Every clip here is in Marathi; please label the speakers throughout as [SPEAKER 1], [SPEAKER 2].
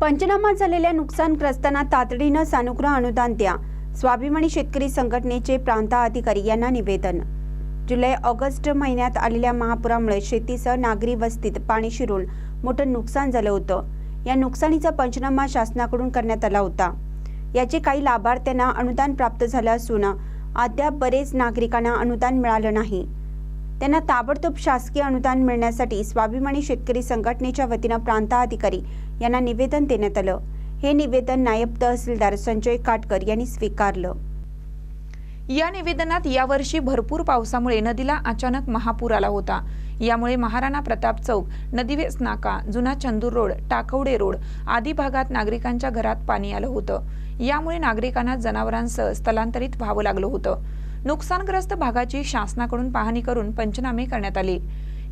[SPEAKER 1] पंचनामा झालेल्या नुकसानग्रस्तांना तातडीनं सानुग्रह अनुदान द्या. स्वाभिमानी शेतकरी संघटनेचे प्रांत अधिकारी यांना निवेदन. जुलै ऑगस्ट महिन्यात आलेल्या महापुरामुळे शेतीसह नागरी वस्तीत पाणी शिरून मोठं नुकसान झालं होतं. या नुकसानीचा पंचनामा शासनाकडून करण्यात आला होता. याचे काही लाभार्थ्यांना अनुदान प्राप्त झालं असून अद्याप बरेच नागरिकांना अनुदान मिळालं नाही. त्यांना ताबडतोब शासकीय अनुदान मिळण्यासाठी स्वाभिमानी शेतकरी संघटनेच्या वतीनं प्रांताधिकारी यांना निवेदन देण्यात आलं. हे निवेदन नायब तहसीलदार संजय काटकर यांनी स्वीकारलं.
[SPEAKER 2] या निवेदनात यावर्षी भरपूर पावसामुळे नदीला अचानक महापूर आला होता. यामुळे महाराणा प्रताप चौक नदीवेस नाका जुना चंदूर रोड टाकवडे रोड आदी भागात नागरिकांच्या घरात पाणी आलं होतं. यामुळे नागरिकांना जनावरांसह स्थलांतरित व्हावं लागलं होतं. नुकसानग्रस्त भागाची शासनाकडून पाहणी करून पंचनामे करण्यात आले.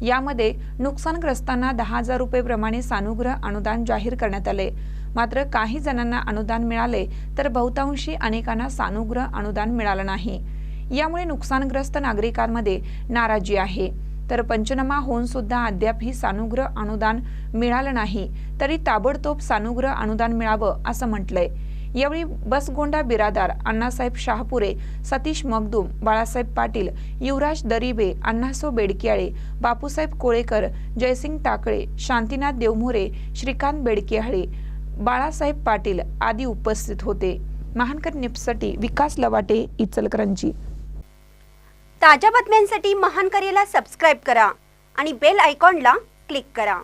[SPEAKER 2] यामध्ये नुकसानग्रस्तांना दहा हजार रुपये प्रमाणे सानुग्रह अनुदान जाहीर करण्यात आले. मात्र काही जणांना अनुदान मिळाले तर बहुतांशी अनेकांना सानुग्रह अनुदान मिळालं नाही. यामुळे नुकसानग्रस्त नागरिकांमध्ये नाराजी आहे. तर पंचनामा होऊन सुद्धा अद्याप ही सानुग्रह अनुदान मिळालं नाही. तरी ताबडतोब सानुग्रह अनुदान मिळावं असं म्हटलंय. यावेळी बसगोंडा बिरादार अण्णासाहेब शहापुरे सतीश मगदूम बाळासाहेब पाटील युवराज दरिबे अण्णासो बेडकियाळे बापूसाहेब कोळेकर जयसिंग टाकळे शांतीनाथ देवमोरे श्रीकांत बेडकियाळे बाळासाहेब पाटील आदी उपस्थित होते. महानकर निप्ससाठी विकास लवाटे इचलकरंजी.
[SPEAKER 1] ताज्या बातम्यांसाठी महानकरेला सबस्क्राईब करा आणि बेल आयकॉनला क्लिक करा.